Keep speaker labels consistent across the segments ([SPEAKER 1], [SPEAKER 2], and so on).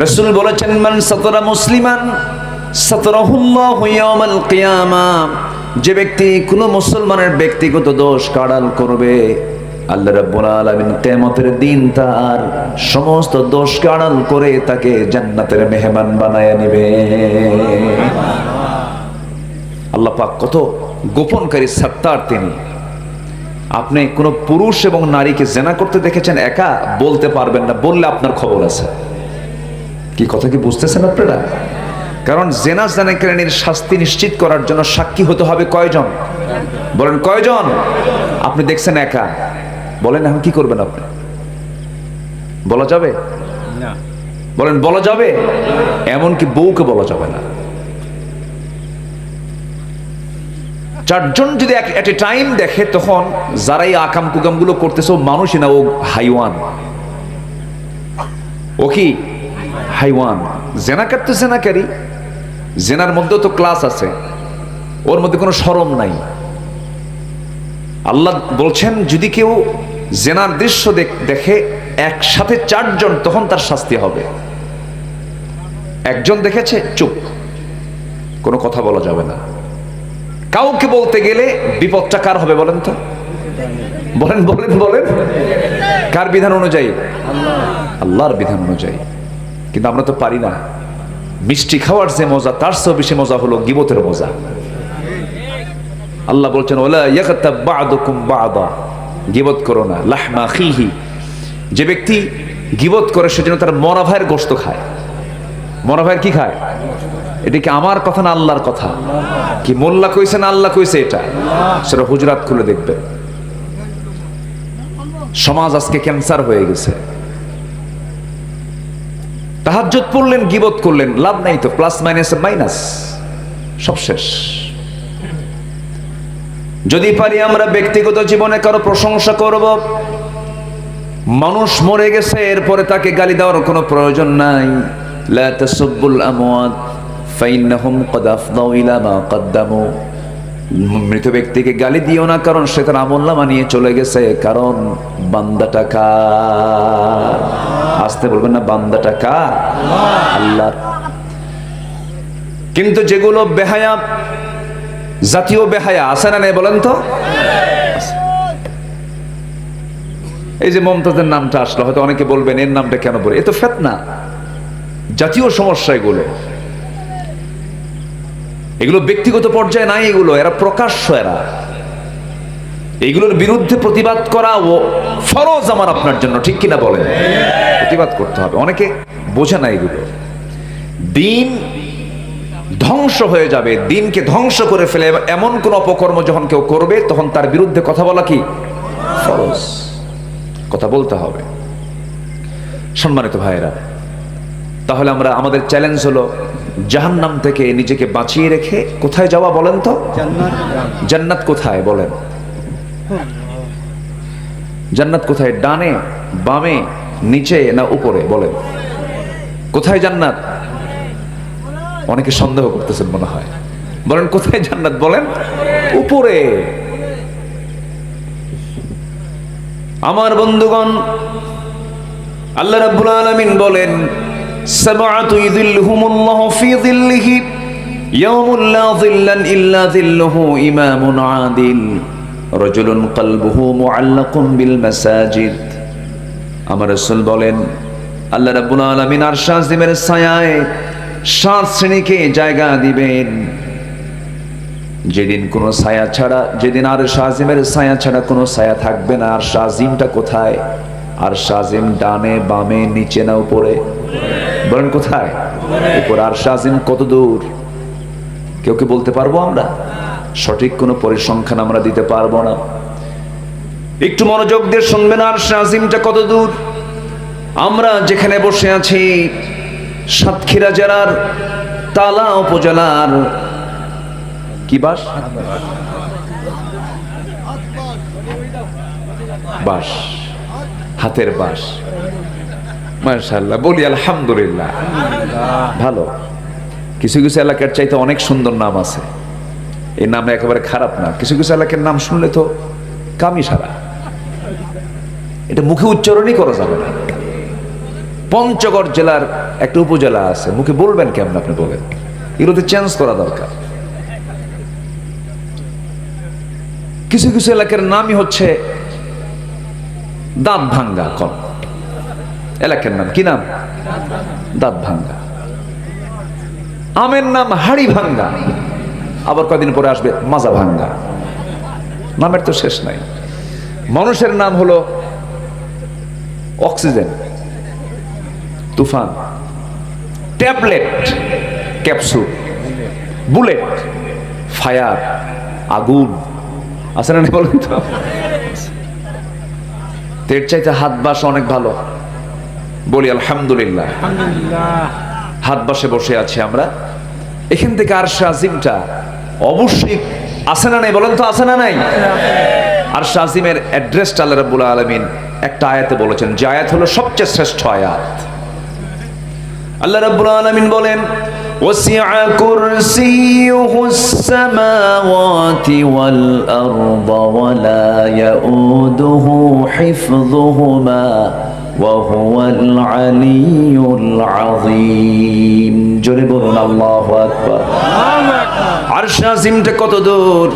[SPEAKER 1] রসুল বলেছেন, মান সতরা মুসলিমান যে ব্যক্তি কোনো মুসলমানের ব্যক্তিগত দোষ কাড়াল করবে, আল্লাহ রাব্বুল আলামিন কিয়ামতের দিন তার সমস্ত দোষ কাড়াল করে তাকে জান্নাতের মেহমান বানায় নেবে। আল্লাহ পাক কত গোপনকারী সত্তার তিনি। আপনি কোনো পুরুষ এবং নারীকে জেনা করতে দেখেছেন, একা বলতে পারবেন না, বললে আপনার খবর আছে। কি কথা কি বুঝতেছেন আপনারা? কারণ জেনা জানাকারীর শাস্তি নিশ্চিত করার জন্য সাক্ষী হতে হবে কয়জন? বলেন কয়জন? আপনি দেখছেন একা। বলেন এখন কি করবেন আপনি? বলা যাবে? বলেন বলা যাবে? এমনকি বউকে বলা যাবে না। চারজন যদি এট এ টাইম দেখে তখন যারা এই আকাম কুকামগুলো করতেছে ও মানুষই না ও হাইওয়ান। ও কি? হাইওয়ান। জেনাকার তো জেনাকারী জেনার মধ্যেও তো ক্লাস আছে। ওর মধ্যে কোনো সরম নাই। আল্লাহ বলছেন, যদি কেউ জেনার দৃশ্য দেখে একসাথে চারজন, তখন তার শাস্তি হবে। একজন দেখেছে, চুপ। কোনো কথা বলা যাবে না। কাউকে বলতে গেলে বিপদটা কার হবে বলেন তো? বলেন বলেন বলেন। কার বিধান অনুযায়ী? আল্লাহর বিধান অনুযায়ী। কিন্তু আমরা তো পারি না। মিষ্টি খাওয়ার যে মজা, তার চেয়েও বেশি মজা হলো গিবতের মজা। আল্লাহ বলছেন গিবত করো না। লাহমা খিহি যে ব্যক্তি গিবত করে সেজন্য তার মরা ভাইয়ের গোশত খায়। মরা ভাইয়ের কি খায়? এটা কি আমার কথা না আল্লাহর কথা? কি মোল্লা কইছে না আল্লাহ কইছে এটা? সেটা হুজরাত খুলে দেখবে। সমাজ আজকে ক্যান্সার হয়ে গেছে। তাহাজ্জুদ পড়লেন, গিবত করলেন, লাভ নাই তো, প্লাস মাইনাস মাইনাস। সব শেষ। যদি পারি আমরা ব্যক্তিগত জীবনে কারও প্রশংসা করব, মানুষ মরে গেছে, এরপরে তাকে গালি দেওয়ার কোনো প্রয়োজন নাই। লা তাসুব্বুল আমওয়াত, ফাইন্নাহুম ক্বাদ আফদাউ ইলা মা মৃত ব্যক্তিকে গালি দিও না, কারণ সে তার আমল্লা নিয়ে চলে গেছে। কারণ বান্দাটা কার? আসতে বলবেন না, বান্দাটা কার? আল্লাহ। কিন্তু যেগুলো বেহায়া, জাতীয় বেহায়া, আছে না নেই বলেন তো? এই যে মমতাজের নামটা আসলো, হয়তো অনেকে বলবেন, এর নামটা কেন বলে? এ তো ফেতনা। জাতীয় সমস্যা এগুলো। এগুলো ব্যক্তিগত পর্যায়ে নাই এগুলো, এরা প্রকাশ্য এরা। এইগুলোর বিরুদ্ধে প্রতিবাদ করা ও ফরজ আমার আপনার জন্য, ঠিক কিনা বলেন? প্রতিবাদ করতে হবে। অনেকে বোঝে না এগুলো। দিন ধ্বংস হয়ে যাবে, দিনকে ধ্বংস করে ফেলে, এমন কোন অপকর্ম যখন কেউ করবে, তখন তার বিরুদ্ধে কথা বলা কি? ফরজ। কথা বলতে হবে। সম্মানিত ভাইয়েরা তাহলে আমরা আমাদের চ্যালেঞ্জ হলো জাহান্নাম থেকে নিজেকে বাঁচিয়ে রেখে কোথায় যাওয়া বলেন তো? জান্নাত কোথায় বলেন? জান্নাত কোথায়? ডানে বামে নিচে না উপরে বলেন? কোথায় জান্নাত? অনেকে সন্দেহ করতেছেন মনে হয়। বলেন কোথায় জান্নাত বলেন? উপরে। আমার বন্ধুগণ আল্লাহ রাব্বুল আলামিন বলেন আমার রাসূল বলেন, আল্লাহ রাব্বুল আলামিন ছায়ায়, সাত শ্রেণীকে জায়গা দিবেন। যেদিন কোনো ছায়া ছাড়া, যেদিন আর শাজিমের ছায়া ছাড়া কোনো ছায়া থাকবে না। আর শাজিমটা কোথায়? আর শাজিম ডানে বামে নিচে না উপরে? বলেন কোথায়? উপর আর শাজিম কত দূর? কেউ কি বলতে পারব আমরা? সঠিক কোনো পরিসংখ্যান আমরা দিতে পারব না। একটু মনোযোগ দিয়ে শুনবেন আর শাজিমটা কত দূর? আমরা যেখানে বসে আছি, সাতক্ষীরা জেলার তালা উপজেলার কি বাস? বাস। হাতের বাস। মার্শাল্লাহ বলি আলহামদুলিল্লাহ। ভালো। কিছু কিছু এলাকার চাইতে অনেক সুন্দর নাম আছে। এই নাম একেবারে খারাপ না। কিছু কিছু এলাকার নাম শুনলে তো কামি সারা। এটা মুখে উচ্চারণই করা যাবে না। পঞ্চগড় জেলার একটা উপজেলা আছে। মুখে বলবেন কেমন আপনি বলেন? এগুলোতে চেঞ্জ করা দরকার। কিছু কিছু এলাকার নামই হচ্ছে দাঁত ভাঙ্গা কম এলাকার নাম কি নাম? দাঁত ভাঙ্গা। আমের নাম হাড়ি ভাঙ্গা। আবার কদিন পরে আসবে? মাজা ভাঙ্গা। নামের তো শেষ নাই। মানুষের নাম হলো অক্সিজেন, তুফান, ট্যাবলেট, ক্যাপসুল, বুলেট, ফায়ার, আগুন। আছে না বলেন তো? তের চাইতে হাত বাস অনেক ভালো। বলি আলহামদুলিল্লাহ হাত বাসে বসে আছি আমরা এখান থেকে আর আজিমটা অবশ্যই আছে না নাই বলেন তো আছে না নাই আর আজিমের অ্যাড্রেসটা আল্লাহ রাব্বুল আলামিন একটা আয়াতে বলেছেন যে আয়াত হলো সবচেয়ে শ্রেষ্ঠ আয়াত আল্লাহ রাব্বুল আলামিন বলেন وسع كرسيه السماوات والأرض ولا يؤوده حفظهما وهو العلي العظيم জোরে বলুন আল্লাহু আকবার আরশ আজিমটা কত দূর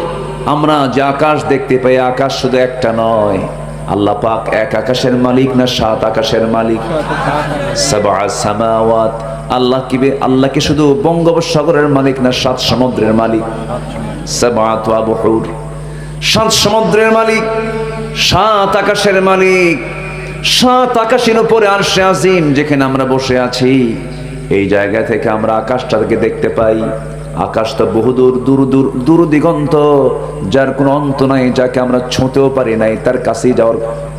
[SPEAKER 1] আমরা যে আকাশ দেখতে পাই আকাশ শুধু একটা নয় আল্লাহ পাক এক আকাশের মালিক না সাত আকাশের মালিক সাবা সামাওয়াত আল্লাহ কি বে- আল্লাহ কি শুধু বঙ্গোপসাগরের মালিক না সাত সমুদ্রের মালিক সাবাত আবহুর সাত সমুদ্রের মালিক সাত আকাশের মালিক সাত আকাশের উপরে আর সে আজিম যেখানে আমরা বসে আছি। এই জায়গা থেকে আমরা আকাশটাকে দেখতে পাই। আকাশ তো বহুদূর, দূর দূর দূর দিগন্ত, যার কোনো অন্ত নাই, যাকে আমরা ছুঁতেও পারি নাই, তার কাছেই যাওয়ার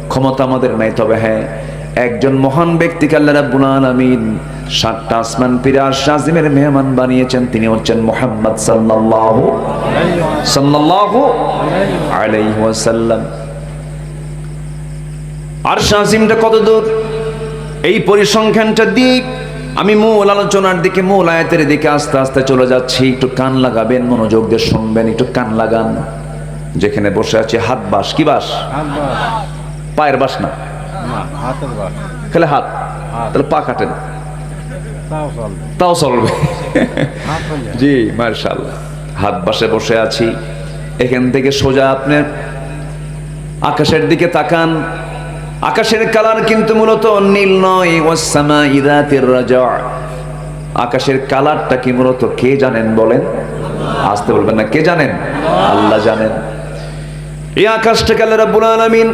[SPEAKER 1] ক্ষমতা আমাদের নাই। তবে হ্যাঁ একজন মহান ব্যক্তিকে আল্লাহ রাব্বুল আলামিন সাতটা আসমান পিরার শাজিমের মেহমান বানিয়েছেন। তিনি হচ্ছেন মোহাম্মদ সাল্লাল্লাহু সাল্লাল্লাহু আলাইহি ওয়াসাল্লাম। আর শাজিমটা কত দূর? এই পরিসংখ্যানটা দিক আমি মূল আলোচনার দিকে মূল আয়াতের দিকে আস্তে আস্তে চলে যাচ্ছি। একটু কান লাগাবেন মনোযোগ দিয়ে শুনবেন একটু কান লাগান। যেখানে বসে আছে হাত বাস কি বাস? পায়ের বাস না? খেলে হাত? তাহলে পা কাটেন।
[SPEAKER 2] তাও চলবে।
[SPEAKER 1] জি মার্শাল হাত বাসে বসে আছি। এখান থেকে সোজা আপনার আকাশের দিকে তাকান। আকাশের কালার কিন্তু মূলত নীল নয় রাজা। আকাশের কালারটা কি মূলত কে জানেন বলেন? আসতে বলবেন না, কে জানেন? আল্লাহ জানেন। এই আকাশটা আল্লাহ রাব্বুল আলামিন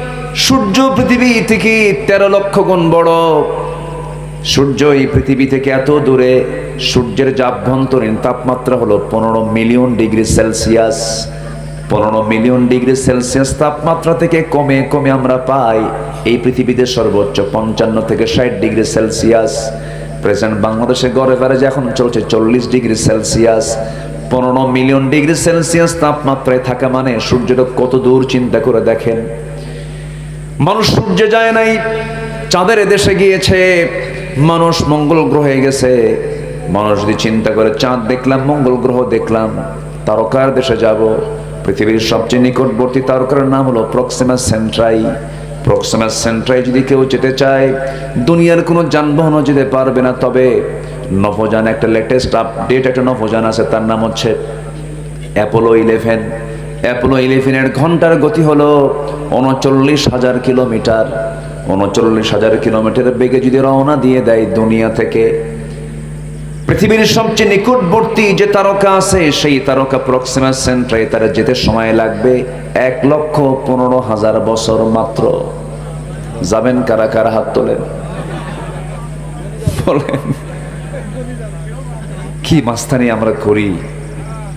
[SPEAKER 1] সূর্য পৃথিবী থেকে তেরো লক্ষ গুণ বড়। সূর্য এই পৃথিবী থেকে এত দূরে, সূর্যের যে আভ্যন্তরীণ তাপমাত্রা হলো পনেরো মিলিয়ন ডিগ্রি সেলসিয়াস। পনেরো মিলিয়ন ডিগ্রি সেলসিয়াস তাপমাত্রা থেকে কমে কমে আমরা পাই এই পৃথিবীতে সর্বোচ্চ পঞ্চান্ন থেকে ষাট ডিগ্রি সেলসিয়াস। প্রেজেন্ট বাংলাদেশে গড়ে যে এখন চলছে চল্লিশ ডিগ্রি সেলসিয়াস। পনেরো মিলিয়ন ডিগ্রি সেলসিয়াস তাপমাত্রায় থাকা মানে সূর্যটা কত দূর চিন্তা করে দেখেন। মানুষ সূর্যে যায় নাই, চাঁদের দেশে গিয়েছে, মানুষ মঙ্গল গ্রহে গেছে। মানুষ যদি চিন্তা করে, চাঁদ দেখলাম, মঙ্গল গ্রহ দেখলাম, তারকার দেশে যাব। পৃথিবীর সবচেয়ে নিকটবর্তী তারকার নাম হলো প্রক্সিমা সেন্ট্রাই। প্রক্সিমা সেন্ট্রাই যদি কেউ যেতে চায়, দুনিয়ার কোনো যানবাহনও যেতে পারবে না। তবে নভোযান, একটা লেটেস্ট আপডেট একটা নভোযান আছে, তার নাম হচ্ছে অ্যাপোলো ইলেভেন অ্যাপোলো ইলেভেনের ঘণ্টার গতি হলো উনচল্লিশ হাজার কিলোমিটার। উনচল্লিশ হাজার কিলোমিটার বেগে যদি রওনা দিয়ে দেয় দুনিয়া থেকে। পৃথিবীর সবচেয়ে নিকটবর্তী যে তারকা আছে, সেই তারকা প্রক্সিমা সেন্ট্রাই তারা যেতে সময় লাগবে এক লক্ষ পনেরো হাজার বছর মাত্র। যাবেন কারা কারা হাত তোলেন? বলেন, কি মাস্তানি আমরা করি?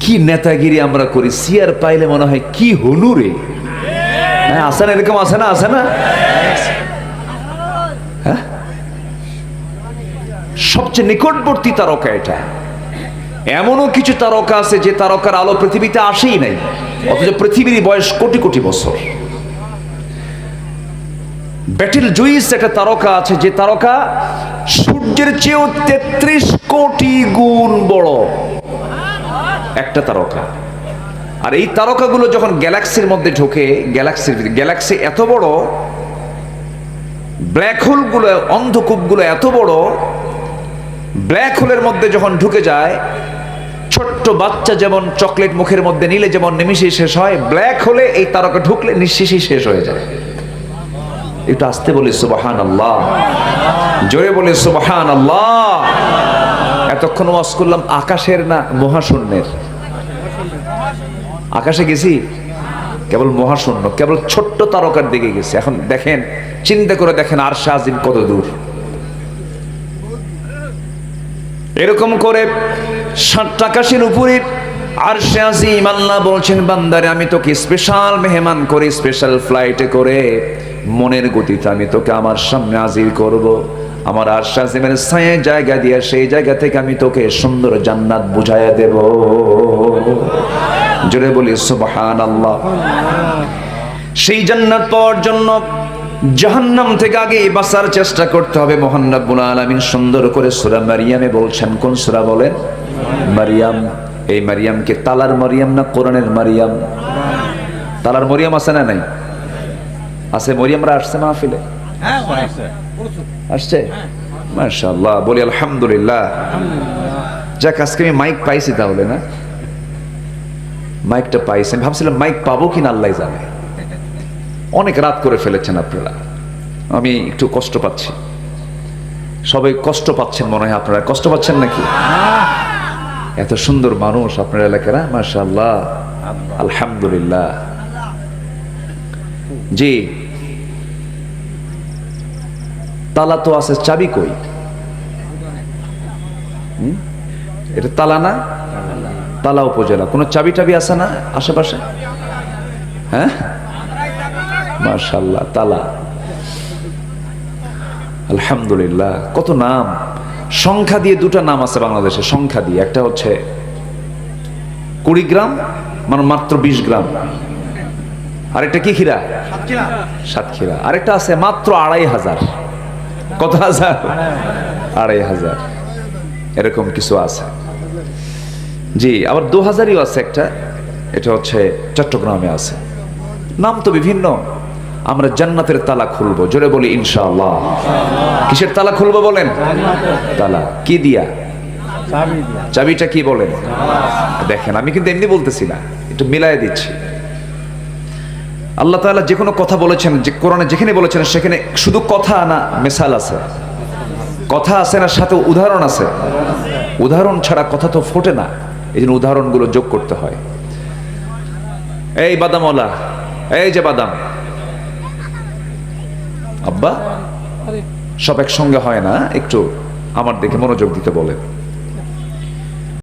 [SPEAKER 1] কি নেতাগিরি আমরা করি? সিয়ার পাইলে মনে হয় কি হলু রে হ্যাঁ আসে না? এরকম আসে না? আসে না? হ্যাঁ? সবচেয়ে নিকটবর্তী তারকা এটা। এমনও কিছু তারকা আছে যে তারকার আলো পৃথিবীতে আসেই নাই, অথচ পৃথিবীর বয়স কোটি কোটি বছর। ব্যাটেল জুইস একটা তারকা আছে যে তারকা সূর্যের চেয়েও তেত্রিশ কোটি গুণ বড়। একটা তারকা। আর এই তারকাগুলো যখন গ্যালাক্সির মধ্যে ঢোকে, গ্যালাক্সির গ্যালাক্সি এত বড়, ব্ল্যাক হোলগুলো, অন্ধকূপগুলো এত বড়, ব্ল্যাক হোলের মধ্যে যখন ঢুকে যায়, ছোট্ট বাচ্চা যেমন চকলেট মুখের মধ্যে নিলে যেমন নিমিশেই শেষ হয়, ব্ল্যাক হোলে এই তারকা ঢুকলে নিঃশেষেই শেষ হয়ে যায়। একটু আসতে বলি সুবাহান আল্লাহ জোরে বলে সুবাহান আল্লাহ এতক্ষণ ওয়াজ করলাম আকাশের না মহাশূন্যের? আকাশে গেছি? কেবল মহাশূন্য, কেবল ছোট্ট তারকার দিকে গেছি। এখন দেখেন, চিন্তা করে দেখেন আর শাহজিম কত দূর। এরকম করে ষাট আকাশের উপরে আর শাহজিম আল্লাহ বলছেন, বান্দারে, আমি তোকে স্পেশাল মেহমান করে স্পেশাল ফ্লাইটে করে মনের গতিতে আমি তোকে আমার সামনে হাজির করব। আমার আর শাহজিমের ছায়ে জায়গা দিয়ে সেই জায়গা থেকে আমি তোকে সুন্দর জান্নাত বুঝাইয়া দেব। জোরে বলি সুবহান আল্লাহ সেই জান্নাত পাওয়ার জন্য জাহান্নাম থেকে আগে বাঁচার চেষ্টা করতে হবে মোহান রাব্বুল সুন্দর করে সূরা মারিয়ামে বলছেন, কোন সূরা বলেন? মারিয়াম, এই মারিয়ামকে তালার মারিয়াম না কোরআনের মারিয়াম? তালার মরিয়াম আছে না নাই? আছে, মরিয়ামরা আসছে মাহফিলে?
[SPEAKER 2] আছে
[SPEAKER 1] আসছে? মাশাআল্লাহ, বলি আলহামদুলিল্লাহ। যাক, আজকে আমি মাইক পাইছি তাহলে, না? মাইকটা পাইছি। আমি ভাবছিলাম মাইক পাবো কিনা, আল্লাহ জানে। অনেক রাত করে ফেলেছেন আপনারা। আমি একটু কষ্ট পাচ্ছি। সবাই কষ্ট পাচ্ছেন মনে হয় আপনারা। কষ্ট পাচ্ছেন নাকি? এত সুন্দর মানুষ আপনার এলাকারা, মাশাআল্লাহ। আলহামদুলিল্লাহ। জি। তালা তো আছে, চাবি কই? এটা তালা না? তালা উপজেলা। কোনো চাবি টাবি আছে না আশেপাশে? হ্যাঁ? মার্শাল্লাহ তালা। আলহামদুলিল্লাহ, কত নাম? সংখ্যা দিয়ে দুটো নাম আছে বাংলাদেশে, সংখ্যা দিয়ে। একটা হচ্ছে কুড়ি গ্রাম মানে মাত্র বিশ গ্রাম। আরেকটা কি খিরা? সাতক্ষীরা। আরেকটা আছে মাত্র আড়াই হাজার। কত হাজার? আড়াই হাজার। এরকম কিছু আছে। জি আবার দু হাজারই আছে একটা। এটা হচ্ছে চট্টগ্রামে আছে। নাম তো বিভিন্ন। আমরা জান্নাতের তালা খুলবো। জোরে বলি ইনশাআল্লাহ। কিসের তালা খুলবো বলেন? তালা। কি দিয়া?
[SPEAKER 2] চাবি দিয়া।
[SPEAKER 1] চাবিটা কি বলেন? দেখেন আমি কিন্তু এমনি বলতেছি না। একটু মিলাই দিচ্ছি। আল্লাহ তাআলা যে কোনো কথা বলেছেন, যে কোরআনে যেখানে বলেছেন, সেখানে শুধু কথা না, মেসাল আছে। কথা আছে না, সাথে উদাহরণ আছে। উদাহরণ ছাড়া কথা তো ফোটে না। এই জন্য উদাহরণগুলো যোগ করতে হয়। এই বাদামওয়ালা, এই যে বাদাম। আব্বা, সব একসঙ্গে হয় না? একটু আমার দেখে মনোযোগ দিতে বলেন।